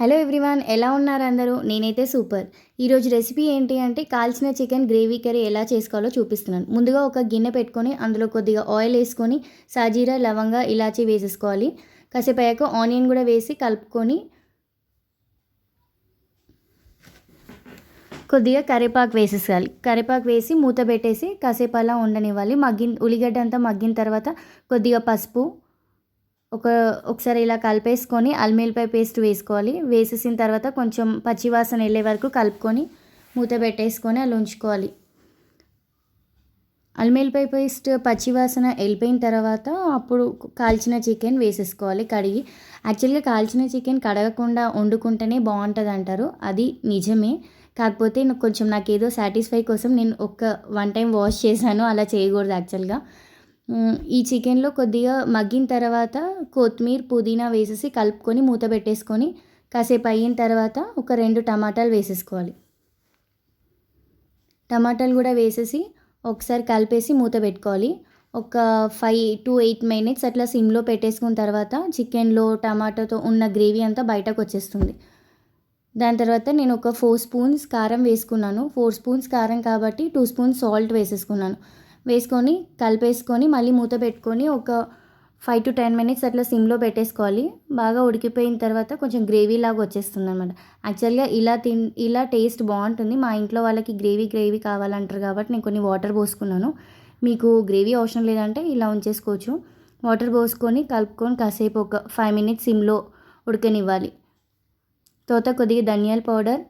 Hello everyone ఎలా ఉన్నారు అందరూ? నేనైతే సూపర్. ఈరోజు రెసిపీ ఏంటి అంటే కాల్చిన చికెన్ గ్రేవీ కర్రీ ఎలా చేసుకోవాలో చూపిస్తున్నాను. ముందుగా ఒక గిన్నె పెట్టుకొని అందులో కొద్దిగా ఆయిల్ వేసుకొని సాజీరా లవంగా ఇలాచి వేసేసుకోవాలి. కాసేపు అయ్యాక ఆనియన్ కూడా వేసి కలుపుకొని కొద్దిగా కరివేపాకు వేసేసుకోవాలి. కరివేపాకు వేసి మూత పెట్టేసి కాసేపు అలా ఉండనివ్వాలి. మగ్గిన ఉల్లిగడ్డ అంతా మగ్గిన తర్వాత కొద్దిగా పసుపు ఒక ఒకసారి ఇలా కలిపేసుకొని అల్మిల్పాయ పేస్ట్ వేసుకోవాలి. వేసేసిన తర్వాత కొంచెం పచ్చివాసన వెళ్ళే వరకు కలుపుకొని మూత పెట్టేసుకొని అలా ఉంచుకోవాలి. అల్మిల్పాయ పేస్ట్ పచ్చివాసన వెళ్ళిపోయిన తర్వాత అప్పుడు కాల్చిన చికెన్ వేసేసుకోవాలి కడిగి. యాక్చువల్గా కాల్చిన చికెన్ కడగకుండా వండుకుంటేనే బాగుంటుంది అంటారు. అది నిజమే. కాకపోతే కొంచెం నాకు ఏదో సాటిస్ఫై కోసం నేను ఒక్క వన్ టైం వాష్ చేశాను. అలా చేయకూడదు యాక్చువల్గా. ఈ చికెన్లో కొద్దిగా మగ్గిన తర్వాత కొత్తిమీర పుదీనా వేసేసి కలుపుకొని మూత పెట్టేసుకొని కాసేపు అయిన తర్వాత ఒక రెండు టమాటాలు వేసేసుకోవాలి. టమాటాలు కూడా వేసేసి ఒకసారి కలిపేసి మూత పెట్టుకోవాలి. ఒక ఫైవ్ టు ఎయిట్ మినిట్స్ అట్లా సిమ్లో పెట్టేసుకున్న తర్వాత చికెన్లో టమాటాతో ఉన్న గ్రేవీ అంతా బయటకు వచ్చేస్తుంది. దాని తర్వాత నేను ఒక ఫోర్ స్పూన్స్ కారం వేసుకున్నాను. ఫోర్ స్పూన్స్ కారం కాబట్టి టూ స్పూన్స్ సాల్ట్ వేసేసుకున్నాను. వేసుకొని కలిపేసుకొని మళ్ళీ మూత పెట్టుకొని ఒక ఫైవ్ టు టెన్ మినిట్స్ అట్లా సిమ్లో పెట్టేసుకోవాలి. బాగా ఉడికిపోయిన తర్వాత కొంచెం గ్రేవీ లాగా వచ్చేస్తుంది అనమాట యాక్చువల్గా ఇలా తిన్ ఇలా టేస్ట్ బాగుంటుంది. మా ఇంట్లో వాళ్ళకి గ్రేవీ గ్రేవీ కావాలంటారు కాబట్టి నేను కొన్ని వాటర్ పోసుకున్నాను. మీకు గ్రేవీ అవసరం లేదంటే ఇలా ఉంచేసుకోవచ్చు. వాటర్ పోసుకొని కలుపుకొని కాసేపు ఒక ఫైవ్ మినిట్స్ సిమ్లో ఉడకనివ్వాలి. తర్వాత కొద్దిగా ధనియాల పౌడర్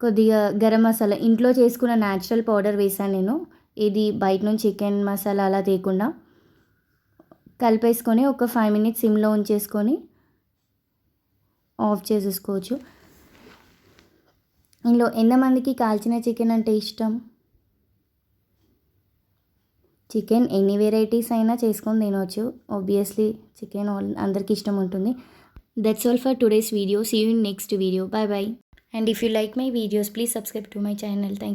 కొద్దిగా గరం మసాలా. ఇంట్లో చేసుకున్న న్యాచురల్ పౌడర్ వేసాను నేను. ఇది బయట నుంచి చికెన్ మసాలా అలా తీయకుండా కలిపేసుకొని ఒక ఫైవ్ మినిట్స్ సిమ్లో ఉంచేసుకొని ఆఫ్ చేసేసుకోవచ్చు. ఇందులో ఎంతమందికి కాల్చిన చికెన్ అంటే ఇష్టం? చికెన్ ఎన్ని వెరైటీస్ అయినా చేసుకొని తినవచ్చు ఆబ్వియస్లీ చికెన్ అందరికీ ఇష్టం ఉంటుంది. That's all for today's video see you in next video bye bye and if you like my videos please subscribe to my channel thank